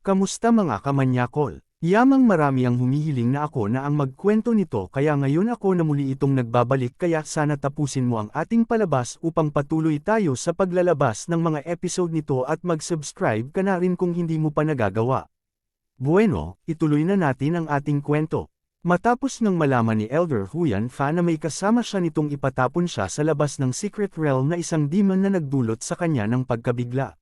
Kamusta mga kamanyakol? Yamang marami ang humihiling na ako na ang magkwento nito kaya ngayon ako na muli itong nagbabalik kaya sana tapusin mo ang ating palabas upang patuloy tayo sa paglalabas ng mga episode nito at mag-subscribe ka na rin kung hindi mo pa nagagawa. Bueno, ituloy na natin ang ating kwento. Matapos ng malaman ni Elder Huyan Fa na may kasama siya nitong ipatapon siya sa labas ng Secret Realm na isang demon na nagdulot sa kanya ng pagkabigla.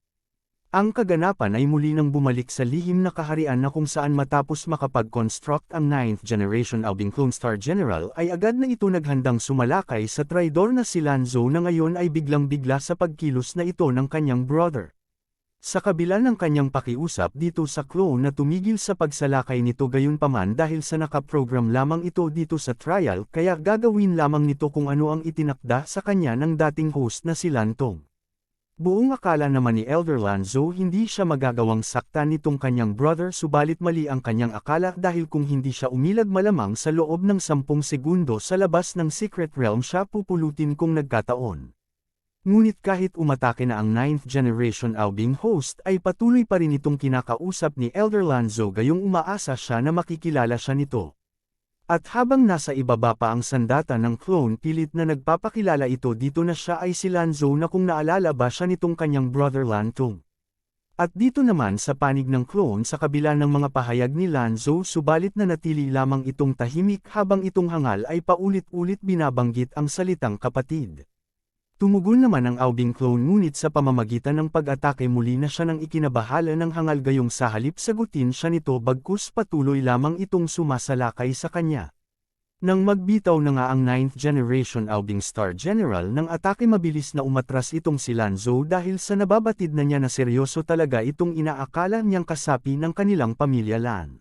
Ang kaganapan ay muli nang bumalik sa lihim na kaharian na kung saan matapos makapag-construct ang 9th generation Albing Clone Star General ay agad na ito naghandang sumalakay sa traidor na si Lanzo na ngayon ay biglang-bigla sa pagkilos na ito ng kanyang brother. Sa kabila ng kanyang pakiusap dito sa clone na tumigil sa pagsalakay nito gayon paman dahil sa nakaprogram lamang ito dito sa trial kaya gagawin lamang nito kung ano ang itinakda sa kanya ng dating host na si Lantong. Buong akala naman ni Elder Lanzo hindi siya magagawang saktan nitong kanyang brother subalit mali ang kanyang akala dahil kung hindi siya umilag malamang sa loob ng sampung segundo sa labas ng Secret Realm siya pupulutin kung nagkataon. Ngunit kahit umatake na ang 9th generation Albing host ay patuloy pa rin itong kinakausap ni Elder Lanzo gayong umaasa siya na makikilala siya nito. At habang nasa ibaba pa ang sandata ng clone pilit na nagpapakilala ito dito na siya ay si Lanzo na kung naalala ba siya nitong kanyang brother Lantong. At dito naman sa panig ng clone sa kabila ng mga pahayag ni Lanzo subalit na natili lamang itong tahimik habang itong hangal ay paulit-ulit binabanggit ang salitang kapatid. Tumugon naman ang Aubing clone ngunit sa pamamagitan ng pag-atake muli na siya nang ikinabahala ng hangal gayong sa halip sagutin siya nito bagkus patuloy lamang itong sumasalakay sa kanya. Nang magbitaw na nga ang 9th generation Aubing Star General ng atake mabilis na umatras itong si Lanzo dahil sa nababatid na niya na seryoso talaga itong inaakala niyang kasapi ng kanilang pamilya Lan.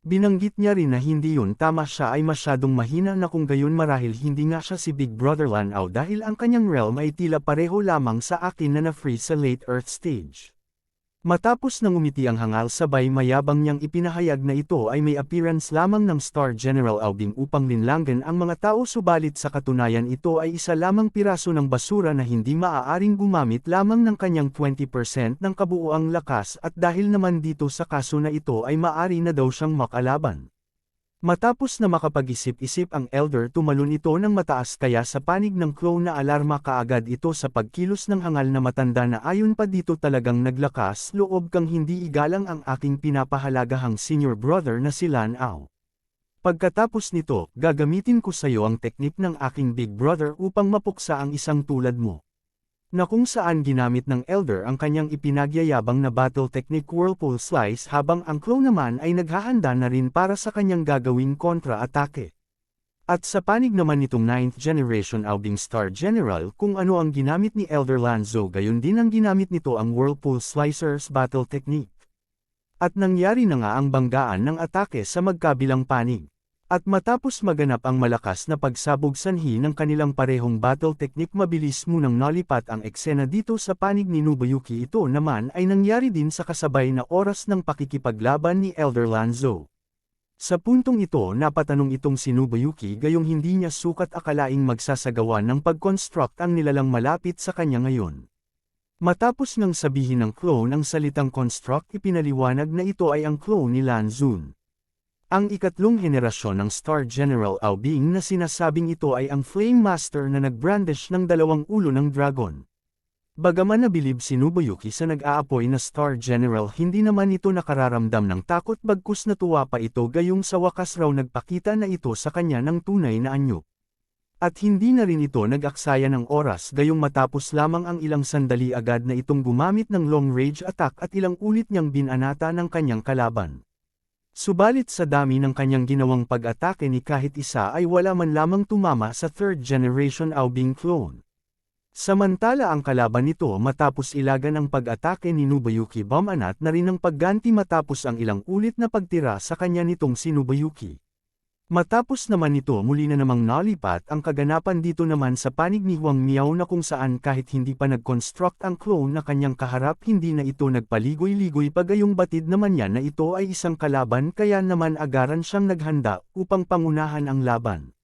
Binanggit niya rin na hindi yun tama siya ay masyadong mahina na kung gayon marahil hindi nga siya si Big Brother Lanao dahil ang kanyang realm ay tila pareho lamang sa akin na na-free sa late Earth stage. Matapos nang umiti ang hangal sabay mayabang niyang ipinahayag na ito ay may appearance lamang ng Star General Aubing upang linlangan ang mga tao subalit sa katunayan ito ay isa lamang piraso ng basura na hindi maaaring gumamit lamang ng kanyang 20% ng kabuuang lakas at dahil naman dito sa kaso na ito ay maari na daw siyang makalaban. Matapos na makapag-isip-isip ang elder tumalon ito ng mataas kaya sa panig ng clone na alarma kaagad ito sa pagkilos ng hangal na matanda na ayon pa dito talagang naglakas loob kang hindi igalang ang aking pinapahalagahang senior brother na si Lan Ao. Pagkatapos nito, gagamitin ko sa iyo ang teknik ng aking big brother upang mapuksa ang isang tulad mo na kung saan ginamit ng Elder ang kanyang ipinagyayabang na battle technique Whirlpool Slice habang ang clone naman ay naghahanda na rin para sa kanyang gagawing kontra-atake. At sa panig naman nitong 9th generation Aubing Star General kung ano ang ginamit ni Elder Lanzo gayon din ang ginamit nito ang Whirlpool Slicer's battle technique. At nangyari na nga ang banggaan ng atake sa magkabilang panig. At matapos maganap ang malakas na pagsabog sanhi ng kanilang parehong battle technique mabilis munang nalipat ang eksena dito sa panig ni Nobuyuki ito naman ay nangyari din sa kasabay na oras ng pakikipaglaban ni Elder Lanzo. Sa puntong ito napatanong itong si Nobuyuki gayong hindi niya sukat akalaing magsasagawa ng pag-construct ang nilalang malapit sa kanya ngayon. Matapos ngang sabihin ng clone ang salitang construct ipinaliwanag na ito ay ang clone ni Lanzun. Ang ikatlong henerasyon ng Star General Aubing na sinasabing ito ay ang Flame Master na nagbrandish ng dalawang ulo ng dragon. Bagaman nabilib si Nobuyuki sa nag-aapoy na Star General hindi naman ito nakararamdam ng takot bagkus natuwa pa ito gayong sa wakas raw nagpakita na ito sa kanya ng tunay na anyo. At hindi na rin ito nag-aksaya ng oras gayong matapos lamang ang ilang sandali agad na itong gumamit ng long range attack at ilang ulit niyang binanata ng kanyang kalaban. Subalit sa dami ng kanyang ginawang pag-atake ni kahit isa ay wala man lamang tumama sa third generation Aubing clone. Samantala ang kalaban nito matapos ilagan ang pag-atake ni Nubayuki bumanat na rin ang pagganti matapos ang ilang ulit na pagtira sa kanya nitong si Nubayuki. Matapos naman nito muli na namang nalipat ang kaganapan dito naman sa panig ni Huang Miao na kung saan kahit hindi pa nag-construct ang clone na kanyang kaharap hindi na ito nagpaligoy-ligoy pagayong batid naman niya na ito ay isang kalaban kaya naman agaran siyang naghanda upang pangunahan ang laban.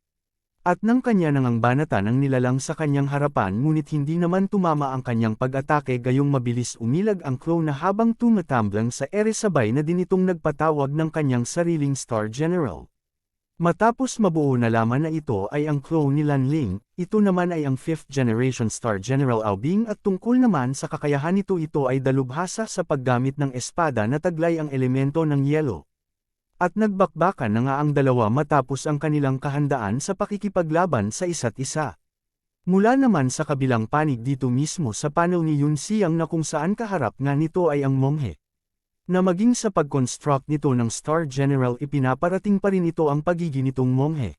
At nang kanya nang ang nilalang sa kanyang harapan ngunit hindi naman tumama ang kanyang pag-atake gayong mabilis umilag ang crow na habang tumatamblang sa ere sabay na din itong nagpatawag ng kanyang sariling Star General. Matapos mabuo na laman na ito ay ang crow ni Lanling, ito naman ay ang 5th generation Star General Aubing at tungkol naman sa kakayahan nito ito ay dalubhasa sa paggamit ng espada na taglay ang elemento ng yelo. At nagbakbakan na nga ang dalawa matapos ang kanilang kahandaan sa pakikipaglaban sa isa't isa. Mula naman sa kabilang panig dito mismo sa panel ni Yun Siyang na kung saan kaharap nga nito ay ang monghe. Na maging sa pag-construct nito ng Star General ipinaparating pa rin ito ang pagiging nitong monghe.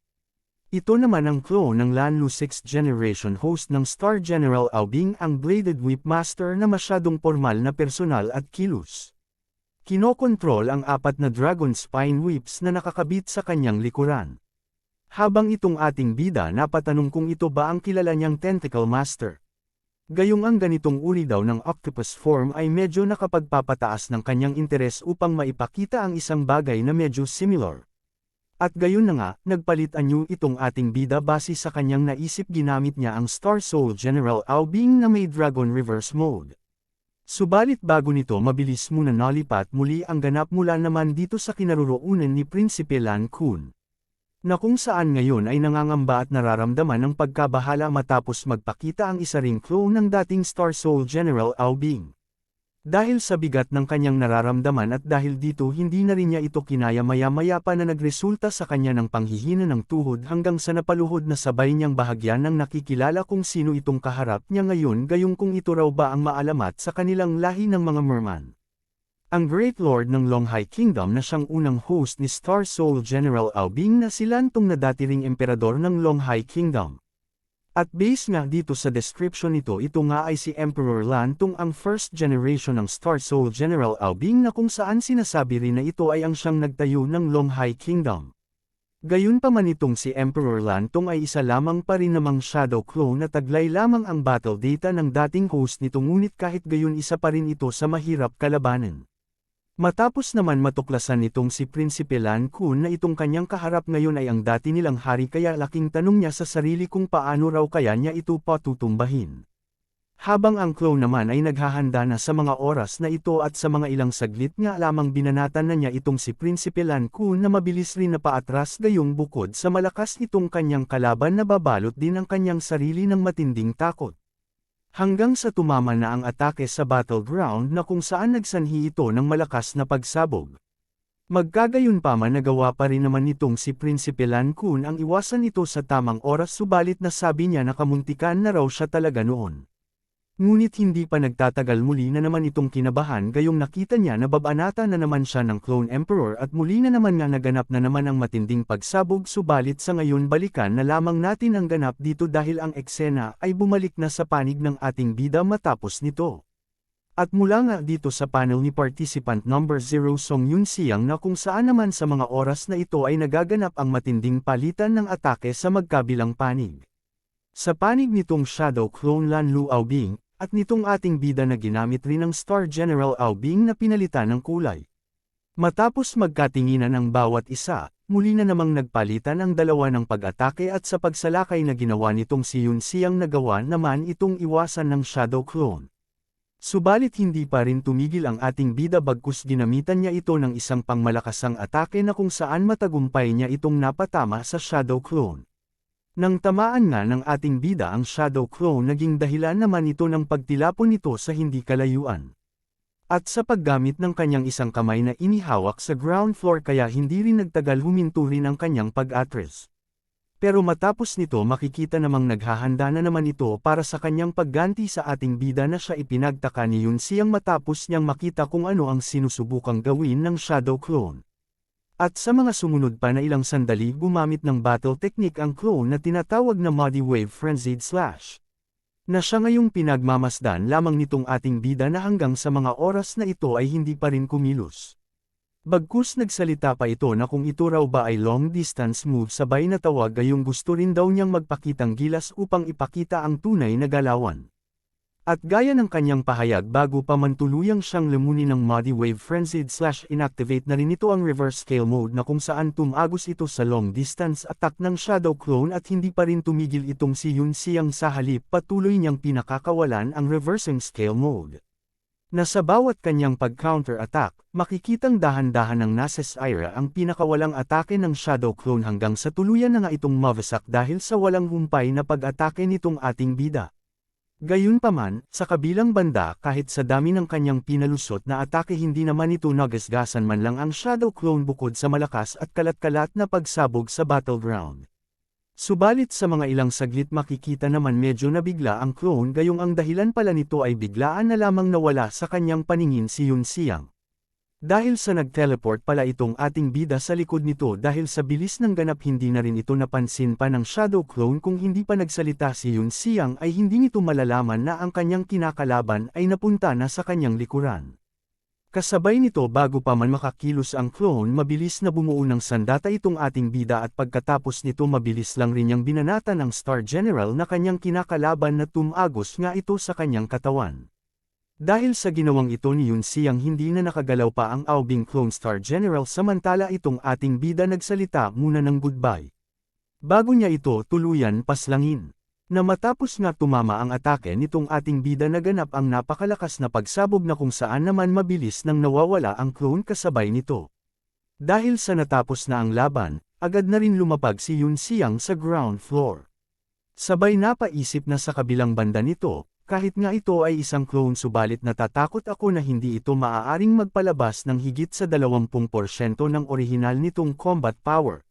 Ito naman ang clone ng Lanlu 6th generation host ng Star General Aubing ang Bladed Whip Master na masyadong formal na personal at kilos. Kinokontrol ang apat na Dragon Spine Whips na nakakabit sa kanyang likuran. Habang itong ating bida napatanong kung ito ba ang kilala niyang Tentacle Master. Gayong ang ganitong uri daw ng octopus form ay medyo nakapagpapataas ng kanyang interes upang maipakita ang isang bagay na medyo similar. At gayon na nga, nagpalit anyo itong ating bida base sa kanyang naisip ginamit niya ang Star Soul General Aubing na may Dragon Reverse Mode. Subalit bago nito mabilis muna nalipat muli ang ganap mula naman dito sa kinaroroonan ni Prinsipe Lan Kun. Na kung saan ngayon ay nangangamba at nararamdaman ng pagkabahala matapos magpakita ang isa ring clone ng dating Star Soul General Aubing. Dahil sa bigat ng kanyang nararamdaman at dahil dito hindi na rin niya ito kinaya maya-maya pa na nagresulta sa kanya ng panghihina ng tuhod hanggang sa napaluhod na sabay niyang bahagyan ng nakikilala kung sino itong kaharap niya ngayon gayong kung ito raw ba ang maalamat sa kanilang lahi ng mga merman. Ang Great Lord ng Longhai Kingdom na siyang unang host ni Star Soul General Aubing na silantong na dati ring emperador ng Longhai Kingdom. At base nga dito sa description nito ito nga ay si Emperor Lan Tung ang first generation ng Star Soul General Aubing na kung saan sinasabi rin na ito ay ang siyang nagtayo ng Longhai Kingdom. Gayun pa man itong si Emperor Lan Tung ay isa lamang pa rin namang shadow clone na taglay lamang ang battle data ng dating host nito ngunit kahit gayon isa pa rin ito sa mahirap kalabanan. Matapos naman matuklasan nitong si Prinsipe Lan Kun na itong kanyang kaharap ngayon ay ang dati nilang hari kaya laking tanong niya sa sarili kung paano raw kaya niya ito patutumbahin. Habang ang clone naman ay naghahanda na sa mga oras na ito at sa mga ilang saglit nga lamang binanatan na niya itong si Prinsipe Lan Kun na mabilis rin na paatras gayong bukod sa malakas itong kanyang kalaban na babalot din ang kanyang sarili ng matinding takot. Hanggang sa tumama na ang atake sa battleground na kung saan nagsanhi ito ng malakas na pagsabog. Magkagayon pa man nagawa pa rin naman nitong si Prinsipe Lan Kun ang iwasan ito sa tamang oras subalit na sabi niya na kamuntikan na raw siya talaga noon. Ngunit hindi pa nagtatagal muli na naman itong kinabahan gayong nakita niya na babanata na naman siya ng Clone Emperor at muli na naman nga naganap na naman ang matinding pagsabog subalit sa ngayon balikan na lamang natin ang ganap dito dahil ang eksena ay bumalik na sa panig ng ating bida matapos nito. At mula nga dito sa panel ni participant number 0 Song Yun Siyang na kung saan naman sa mga oras na ito ay nagaganap ang matinding palitan ng atake sa magkabilang panig. Sa panig nitong Shadow Clone Lan Lu Aobing, at nitong ating bida na ginamit rin ng Star General Aubing na pinalitan ng kulay. Matapos magkatinginan ang bawat isa, muli na namang nagpalitan ang dalawa ng pag-atake at sa pagsalakay na ginawa nitong si Yun Siyang nagawa naman itong iwasan ng Shadow Clone. Subalit hindi pa rin tumigil ang ating bida bagkus ginamitan niya ito ng isang pangmalakasang atake na kung saan matagumpay niya itong napatama sa Shadow Clone. Nang tamaan nga ng ating bida ang Shadow Clone naging dahilan naman ito ng pagtilapon nito sa hindi kalayuan. At sa paggamit ng kanyang isang kamay na inihawak sa ground floor kaya hindi rin nagtagal huminto rin ang kanyang pag-atres. Pero matapos nito makikita namang naghahanda na naman ito para sa kanyang pagganti sa ating bida na siya ipinagtaka ni Yun siyang matapos niyang makita kung ano ang sinusubukang gawin ng Shadow Clone. At sa mga sumunod pa na ilang sandali gumamit ng battle technique ang clone na tinatawag na Muddy Wave Frenzied Slash. Na siya ngayong pinagmamasdan lamang nitong ating bida na hanggang sa mga oras na ito ay hindi pa rin kumilos. Bagkus nagsalita pa ito na kung ito raw ba ay long distance move sabay na tawag gayong gusto rin daw niyang magpakitang gilas upang ipakita ang tunay na galawan. At gaya ng kanyang pahayag bago pa man tuluyang siyang lamunin ng Muddy Wave Frenzied slash inactivate na rin ito ang reverse scale mode na kung saan tumagos ito sa long distance attack ng Shadow Clone at hindi pa rin tumigil itong si Yun Siang sa halip patuloy niyang pinakakawalan ang reversing scale mode. Na sa bawat kanyang pag-counter attack, makikitang dahan-dahan ng Nasus Ira ang pinakawalang atake ng Shadow Clone hanggang sa tuluyan na nga itong mawasak dahil sa walang humpay na pag-atake nitong ating bida. Gayunpaman, sa kabilang banda kahit sa dami ng kanyang pinalusot na atake hindi naman ito nagasgasan man lang ang Shadow Clone bukod sa malakas at kalat-kalat na pagsabog sa battleground. Subalit sa mga ilang saglit makikita naman medyo nabigla ang clone gayong ang dahilan pala nito ay biglaan na lamang nawala sa kanyang paningin si Yun Siang. Dahil sa nag-teleport pala itong ating bida sa likod nito dahil sa bilis ng ganap hindi na rin ito napansin pa ng Shadow Clone kung hindi pa nagsalita si Yun Siang ay hindi nito malalaman na ang kanyang kinakalaban ay napunta na sa kanyang likuran. Kasabay nito bago pa man makakilos ang clone mabilis na bumuo ng sandata itong ating bida at pagkatapos nito mabilis lang rin niyang binanata ng Star General na kanyang kinakalaban na tumagos nga ito sa kanyang katawan. Dahil sa ginawang ito ni Yun Siyang hindi na nakagalaw pa ang Aubing Clone Star General samantala itong ating bida nagsalita muna ng goodbye. Bago niya ito tuluyan paslangin. Na matapos nga tumama ang atake nitong ating bida naganap ang napakalakas na pagsabog na kung saan naman mabilis nang nawawala ang clone kasabay nito. Dahil sa natapos na ang laban, agad na rin lumapag si Yun Siyang sa ground floor. Sabay napaisip na sa kabilang banda nito, kahit nga ito ay isang clone subalit natatakot ako na hindi ito maaaring magpalabas ng higit sa 20% ng orihinal nitong combat power.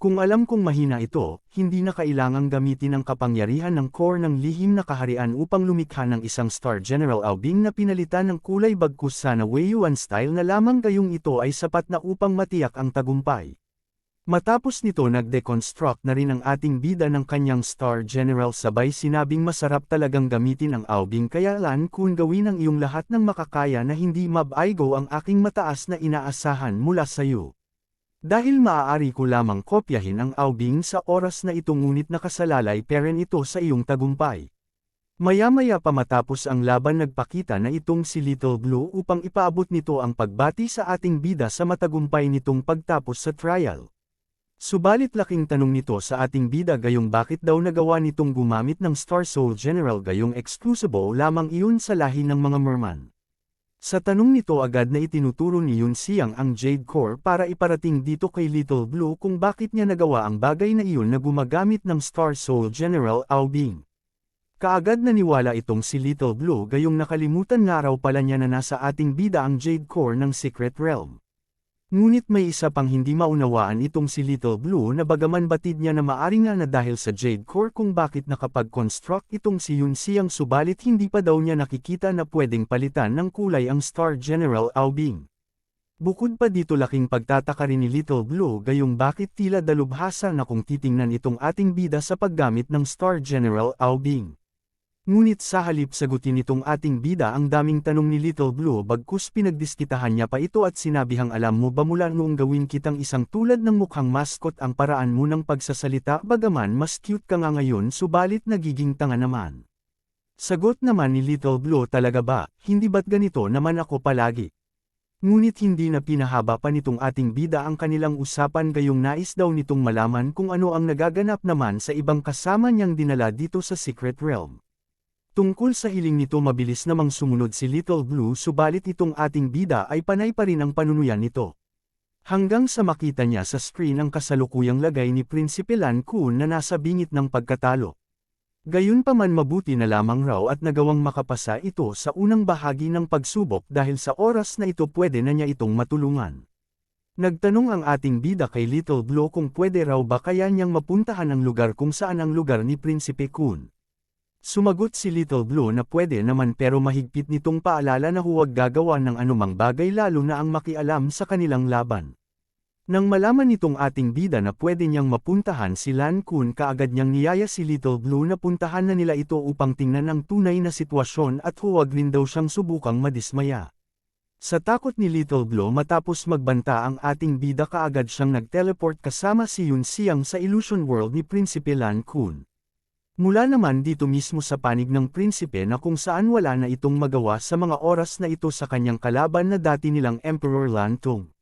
Kung alam kong mahina ito, hindi na kailangang gamitin ang kapangyarihan ng core ng lihim na kaharian upang lumikha ng isang Star General Aubing na pinalitan ng kulay bagkus sana Weiyuan style na lamang gayong ito ay sapat na upang matiyak ang tagumpay. Matapos nito nag-deconstruct na rin ang ating bida ng kanyang Star General sabay sinabing masarap talagang gamitin ang Aubing kaya lan kung gawin ang iyong lahat ng makakaya na hindi mabaigo ang aking mataas na inaasahan mula sa iyo. Dahil maaari ko lamang kopyahin ang Aubing sa oras na ito ngunit nakasalalay peren ito sa iyong tagumpay. Maya-maya pa matapos ang laban nagpakita na itong si Little Blue upang ipaabot nito ang pagbati sa ating bida sa matagumpay nitong pagtapos sa trial. Subalit laking tanong nito sa ating bida gayong bakit daw nagawa nitong gumamit ng Star Soul General gayong exclusible lamang iyon sa lahi ng mga merman. Sa tanong nito agad na itinuturo ni Yun Siang ang Jade Core para iparating dito kay Little Blue kung bakit niya nagawa ang bagay na iyon na gumagamit ng Star Soul General Aubing. Kaagad naniwala itong si Little Blue gayong nakalimutan nga raw pala niya na nasa ating bida ang Jade Core ng Secret Realm. Ngunit may isa pang hindi maunawaan itong si Little Blue na bagaman batid niya na maari nga na dahil sa Jade Core kung bakit nakapag-construct itong si Yun Siang subalit hindi pa daw niya nakikita na pwedeng palitan ng kulay ang Star General Aubing. Bukod pa dito laking pagtataka rin ni Little Blue gayong bakit tila dalubhasa na kung titingnan itong ating bida sa paggamit ng Star General Aubing. Ngunit sa halip sagutin nitong ating bida ang daming tanong ni Little Blue bagkus pinagdiskitahan niya pa ito at sinabihang alam mo ba mula noong gawin kitang isang tulad ng mukhang mascot ang paraan mo ng pagsasalita bagaman mas cute ka nga ngayon subalit nagiging tanga naman. Sagot naman ni Little Blue talaga ba, hindi ba't ganito naman ako palagi? Ngunit hindi na pinahaba pa nitong ating bida ang kanilang usapan gayong nais daw nitong malaman kung ano ang nagaganap naman sa ibang kasama niyang dinala dito sa Secret Realm. Tungkol sa hiling nito mabilis namang sumunod si Little Blue subalit itong ating bida ay panay pa rin ang panunuyan nito. Hanggang sa makita niya sa screen ang kasalukuyang lagay ni Prinsipe Lan Kun na nasa bingit ng pagkatalo. Gayunpaman mabuti na lamang raw at nagawang makapasa ito sa unang bahagi ng pagsubok dahil sa oras na ito pwede na niya itong matulungan. Nagtanong ang ating bida kay Little Blue kung pwede raw ba kaya niyang mapuntahan ang lugar kung saan ang lugar ni Prinsipe Kun. Sumagot si Little Blue na pwede naman pero mahigpit nitong paalala na huwag gagawa ng anumang bagay lalo na ang makialam sa kanilang laban. Nang malaman nitong ating bida na pwede niyang mapuntahan si Lan Kun kaagad niyang niyaya si Little Blue na puntahan na nila ito upang tingnan ang tunay na sitwasyon at huwag rin daw siyang subukang madismaya. Sa takot ni Little Blue matapos magbanta ang ating bida kaagad siyang nag-teleport kasama si Yun Siang sa Illusion World ni Prinsipe Lan Kun. Mula naman dito mismo sa panig ng prinsipe na kung saan wala na itong magawa sa mga oras na ito sa kanyang kalaban na dati nilang Emperor Lantong.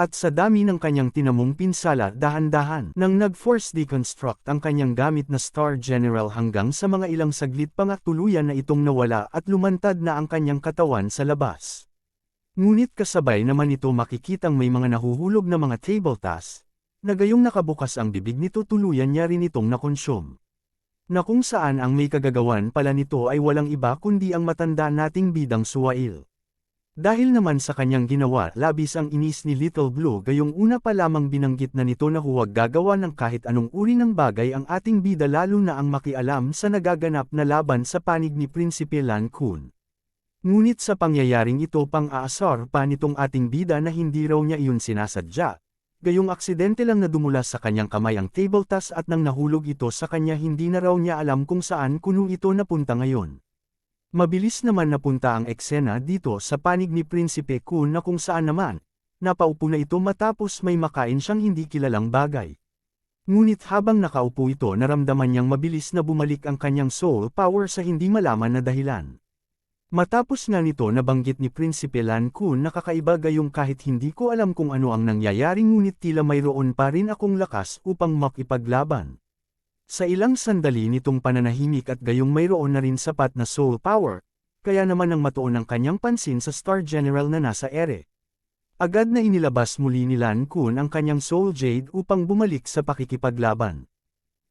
At sa dami ng kanyang tinamong pinsala dahan-dahan nang nag-force deconstruct ang kanyang gamit na Star General hanggang sa mga ilang saglit pa nga tuluyan na itong nawala at lumantad na ang kanyang katawan sa labas. Ngunit kasabay naman ito makikitang may mga nahuhulog na mga table tasks, na gayong nakabukas ang bibig nito tuluyan niya rin itong nakonsyum. Na kung saan ang may kagagawan pala nito ay walang iba kundi ang matanda nating bidang Suwail. Dahil naman sa kanyang ginawa labis ang inis ni Little Blue gayong una pa lamang binanggit na nito na huwag gagawa ng kahit anong uri ng bagay ang ating bida lalo na ang makialam sa nagaganap na laban sa panig ni Prinsipe Lan Kun. Ngunit sa pangyayaring ito pang-aasar pa nitong ating bida na hindi raw niya iyon sinasadya, Gayong aksidente lang na dumula sa kanyang kamay ang table task at nang nahulog ito sa kanya hindi na raw niya alam kung saan kuno ito napunta ngayon. Mabilis naman napunta ang eksena dito sa panig ni Prinsipe Kun na kung saan naman, napaupo na ito matapos may makain siyang hindi kilalang bagay. Ngunit habang nakaupo ito naramdaman niyang mabilis na bumalik ang kanyang soul power sa hindi malaman na dahilan. Matapos nga nito nabanggit ni Prinsipe Lan Kun na kakaiba gayong kahit hindi ko alam kung ano ang nangyayari ngunit tila mayroon pa rin akong lakas upang makipaglaban. Sa ilang sandali nitong pananahimik at gayong mayroon na rin sapat na soul power, kaya naman ang matuon ang kanyang pansin sa Star General na nasa ere. Agad na inilabas muli ni Lan Kun ang kanyang soul jade upang bumalik sa pakikipaglaban.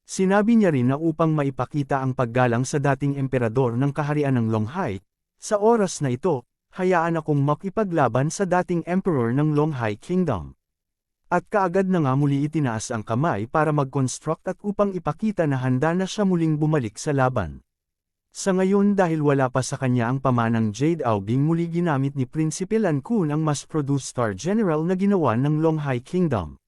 Sinabi niya rin na upang maipakita ang paggalang sa dating emperador ng kaharian ng Longhai, sa oras na ito, hayaan akong makipaglaban sa dating emperor ng Longhai Kingdom. At kaagad na nga muli itinaas ang kamay para mag-construct at upang ipakita na handa na siya muling bumalik sa laban. Sa ngayon dahil wala pa sa kanya ang pamanang Jade Aubing muli ginamit ni Prinsipe Lankun ang mass-produced Star General na ginawa ng Longhai Kingdom.